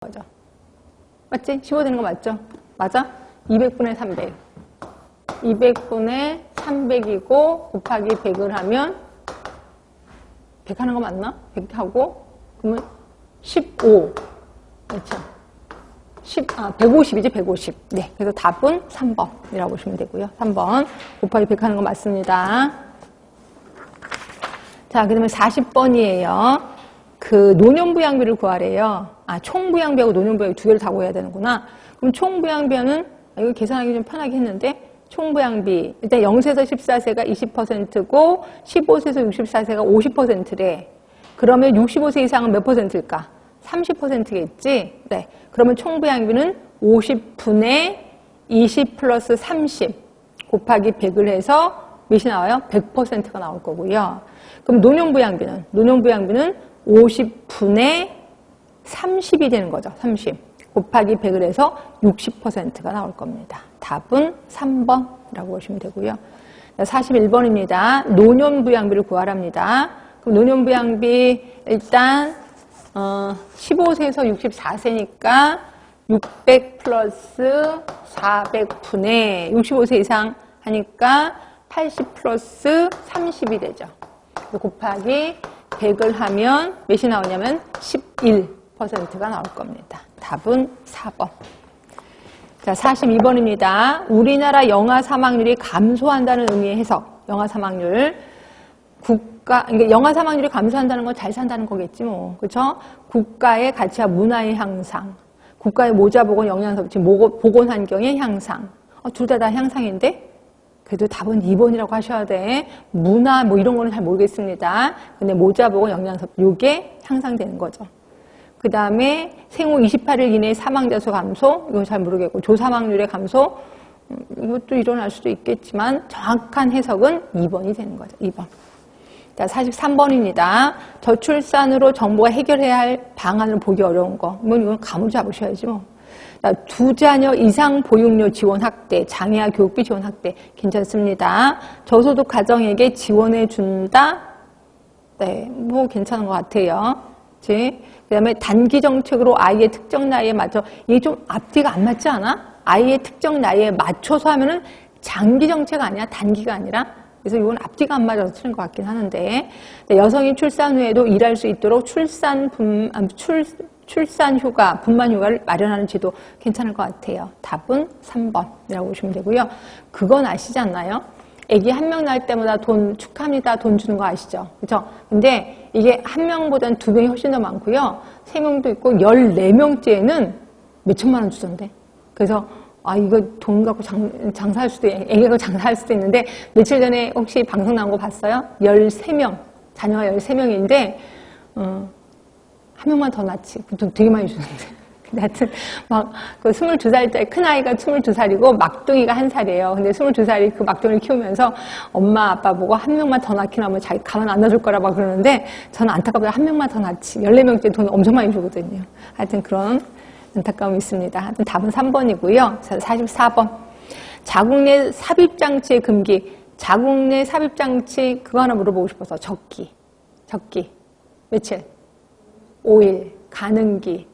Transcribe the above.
거죠. 맞지? 15 되는 거 맞죠? 맞아? 200분의 300. 200분의 300이고 곱하기 100을 하면 100 하는 거 맞나? 100 하고 그러면 15. 그렇죠? 10, 아, 150이지, 150. 네. 그래서 답은 3번이라고 보시면 되고요. 3번. 곱하기 100 하는 거 맞습니다. 자, 그 다음에 40번이에요. 그 노년부양비를 구하래요. 아, 총부양비하고 노년부양비 두 개를 다 구해야 되는구나. 그럼 총부양비는, 아, 이거 계산하기 좀 편하게 했는데, 총부양비. 일단 0세에서 14세가 20%고, 15세에서 64세가 50%래. 그러면 65세 이상은 몇 퍼센트일까? 30%겠지? 네. 그러면 총부양비는 50분의 20 플러스 30 곱하기 100을 해서 몇이 나와요? 100%가 나올 거고요. 그럼 노년부양비는? 노년부양비는 50분의 30이 되는 거죠. 30. 곱하기 100을 해서 60%가 나올 겁니다. 답은 3번이라고 보시면 되고요. 41번입니다. 노년부양비를 구하랍니다. 그럼 노년부양비 일단 어, 15세에서 64세니까 600 플러스 400분의 65세 이상 하니까 80 플러스 30이 되죠. 곱하기 100을 하면 몇이 나오냐면 11% 가 나올 겁니다. 답은 4번. 자, 42번입니다. 우리나라 영아 사망률이 감소한다는 의미의 해석. 영아 사망률. 국가, 그러니까 영아 사망률이 감소한다는 건 잘 산다는 거겠지 뭐. 그쵸? 국가의 가치와 문화의 향상. 국가의 모자 보건 영양 섭취, 보건 환경의 향상. 어, 둘 다 다 향상인데? 그래도 답은 2번이라고 하셔야 돼. 문화 뭐 이런 거는 잘 모르겠습니다. 근데 모자 보건 영양 섭취. 요게 향상되는 거죠. 그 다음에 생후 28일 이내 사망자 수 감소, 이건 잘 모르겠고, 조사망률의 감소, 음, 이것도 일어날 수도 있겠지만, 정확한 해석은 2번이 되는 거죠. 2번. 자, 43번입니다. 저출산으로 정부가 해결해야 할 방안을 보기 어려운 거. 뭐, 이건 감을 잡으셔야지 뭐. 자, 두 자녀 이상 보육료 지원 확대, 장애아 교육비 지원 확대. 괜찮습니다. 저소득 가정에게 지원해 준다? 네, 뭐 괜찮은 것 같아요. 그 다음에 단기 정책으로 아이의 특정 나이에 맞춰 이게 좀 앞뒤가 안 맞지 않아? 아이의 특정 나이에 맞춰서 하면은 장기 정책 아니야 단기가 아니라 그래서 이건 앞뒤가 안 맞아서 틀린 것 같긴 하는데 여성이 출산 후에도 일할 수 있도록 출산 분 아, 출 출산 휴가, 분만 휴가를 마련하는 제도 괜찮을 것 같아요. 답은 3번이라고 보시면 되고요. 그건 아시지 않나요? 아기 한명 낳을 때마다 돈 축하합니다. 돈 주는 거 아시죠? 그죠? 근데 이게 한 명보다는 두 명이 훨씬 더 많고요. 세 명도 있고 14명째는 몇 천만 원 주던데. 그래서 아 이거 돈 갖고 장, 장사할 수도 애기 갖고 장사할 수도 있는데 며칠 전에 혹시 방송 나온 거 봤어요? 13명 자녀가 13명인데 어, 한 명만 더 낳지. 돈 되게 많이 주는데. 근데 하여튼 막그 22살짜리 큰 아이가 22살이고 막둥이가 한 살이에요. 근데 22살이 그 막둥이를 키우면서 엄마 아빠 보고 한 명만 더 낳긴 하면 자기 가만 안 놔줄 거라 막 그러는데 저는 안타깝게 한 명만 더 낳지. 14명째 돈 엄청 많이 주거든요. 하여튼 그런 안타까움이 있습니다. 하여튼 답은 3번이고요. 44번. 자국 내 삽입장치의 금기. 자국 내 삽입장치 그거 하나 물어보고 싶어서 적기. 적기. 며칠? 5일. 가능기.